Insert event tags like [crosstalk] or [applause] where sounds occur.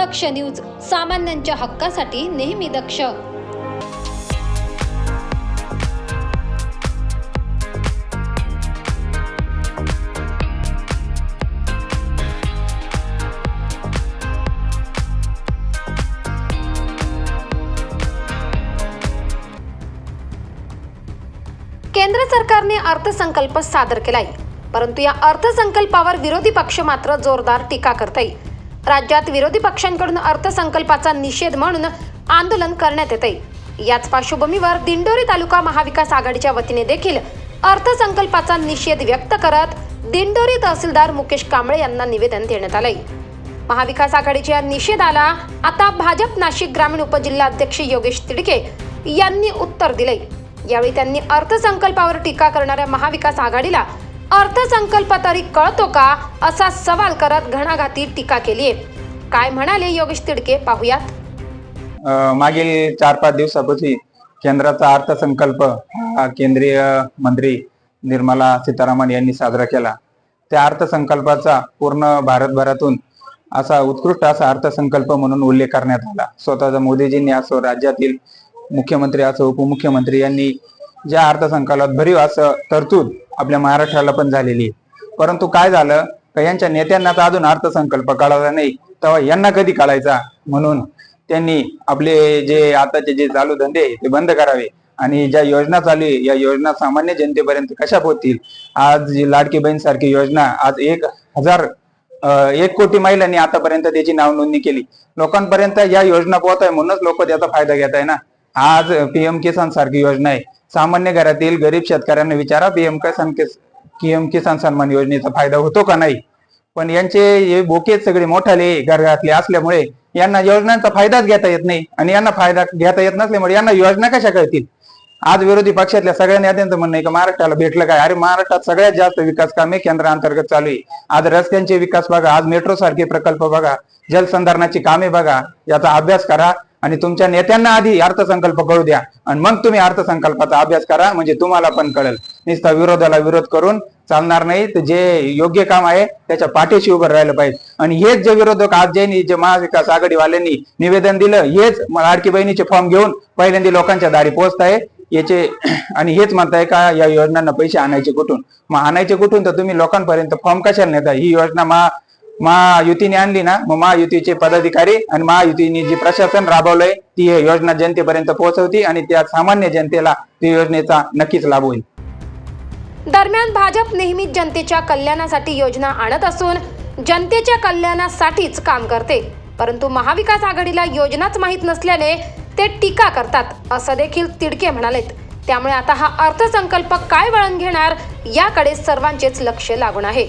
दक्ष news सामान्यांच्या हक्कासाठी नेहमी दक्ष. केंद्र सरकारने अर्थसंकल्प सादर केलाय परंतु या अर्थसंकल्पावर विरोधी पक्ष मात्र जोरदार टीका करताय. राज्यात विरोधी पक्षांकडून अर्थसंकल्पाचा निषेध म्हणून आंदोलन करण्यात येत आहे याच पार्श्वभूमीवर दिंडोरी तालुका महाविकास आघाडीच्या वतीने देखील अर्थसंकल्पाचा निषेध व्यक्त करत दिंडोरी तहसीलदार मुकेश कांबळे यांना निवेदन देण्यात आलंय. महाविकास आघाडीच्या या निषेधाला आता भाजप नाशिक ग्रामीण उपजिल्हाध्यक्ष योगेश तिडके यांनी उत्तर दिले यावेळी त्यांनी अर्थसंकल्पावर टीका करणाऱ्या महाविकास आघाडीला अर्थसंकल्प तरी कळतो का असा सवाल करत घणाघाती टीका केली आहे काय म्हणाले योगेश तिडके? पाहूयात. मागील चार पाच दिवसापूर्वी केंद्राचा अर्थसंकल्प हा केंद्रीय मंत्री निर्मला सीतारामन यांनी साजरा केला. त्या अर्थसंकल्पाचा पूर्ण भारतभरातून असा उत्कृष्ट असा अर्थसंकल्प म्हणून उल्लेख करण्यात आला. स्वतःचा मोदीजींनी असो राज्यातील मुख्यमंत्री असो उपमुख्यमंत्री यांनी ज्या अर्थसंकल्पात भरीव असं तरतूद आपल्या महाराष्ट्राला पण झालेली आहे. परंतु काय झालं? का यांच्या नेत्यांनाच अजून अर्थसंकल्प कळाला नाही. तेव्हा यांना कधी कळायचा? म्हणून त्यांनी आपले जे आताचे जे चालू धंदे ते बंद करावे. आणि ज्या योजना चालू आहे या योजना सामान्य जनतेपर्यंत कशा पोहोचतील आज जी लाडकी बहीण सारखी योजना आज एक हजार एक कोटी महिलांनी आतापर्यंत त्याची नाव नोंदणी केली. लोकांपर्यंत या योजना पोहत आहे म्हणूनच लोक त्याचा फायदा घेत आहे ना? आज पीएम किसान सारखी योजना आहे. सामान्य घरातील गरीब शेतकऱ्यांना विचारा पीएम किसान पीएम किसान सन्मान योजनेचा फायदा होतो का नाही? पण यांचे हे बोकेच सगळे मोठाले घरातले असल्यामुळे यांना योजनांचा फायदाच घेता येत नाही आणि यांना फायदा घेता येत नसल्यामुळे यांना योजना कशा कळतील? आज विरोधी पक्षातल्या सगळ्या नेत्यांचं म्हणणं आहे की महाराष्ट्राला भेटलं काय? अरे महाराष्ट्रात सगळ्यात जास्त विकास कामे केंद्रांतर्गत चालू आहे. आज रस्त्यांचे विकास बघा आज मेट्रो सारखे प्रकल्प बघा जलसंधारणाची कामे बघा याचा अभ्यास करा. आणि तुमच्या नेत्यांना आधी अर्थसंकल्प कळू द्या. आणि मग तुम्ही अर्थसंकल्पाचा अभ्यास करा म्हणजे तुम्हाला पण कळेल. नुसता विरोधाला विरोध करून चालणार नाही तर जे योग्य काम आहे त्याच्या पाठीशी उभं राहिलं पाहिजे. आणि हेच जे विरोधक आज ज्यांनी जे महाविकास आघाडीवाल्यांनी निवेदन दिलं हेच लाडकी बहिणीचे फॉर्म घेऊन पहिल्यांदा लोकांच्या दारी पोहोचत आहे. याचे [clears throat] आणि हेच म्हणताय का या योजनांना पैसे आणायचे कुठून? मग आणायचे कुठून? तर तुम्ही लोकांपर्यंत फॉर्म कशाला नेता? ही योजना महा महायुतीने आणली ना मग महायुतीचे पदाधिकारी आणि महायुतीने जी प्रशासन राबवलंय ती हे योजना जनतेपर्यंत पोहोचवती आणि त्या सामान्य जनतेला ती योजनेचा नक्कीच लाभ होईल. दरम्यान भाजप नेहमीच जनतेच्या कल्याणासाठी योजना आणत असून जनतेच्या कल्याणासाठीच काम करते. परंतु महाविकास आघाडीला योजनाच माहीत नसल्याने ते टीका करतात असं देखील तिडके म्हणालेत. त्यामुळे आता हा अर्थसंकल्प काय वळण घेणार याकडे सर्वांचेच लक्ष लागून आहे.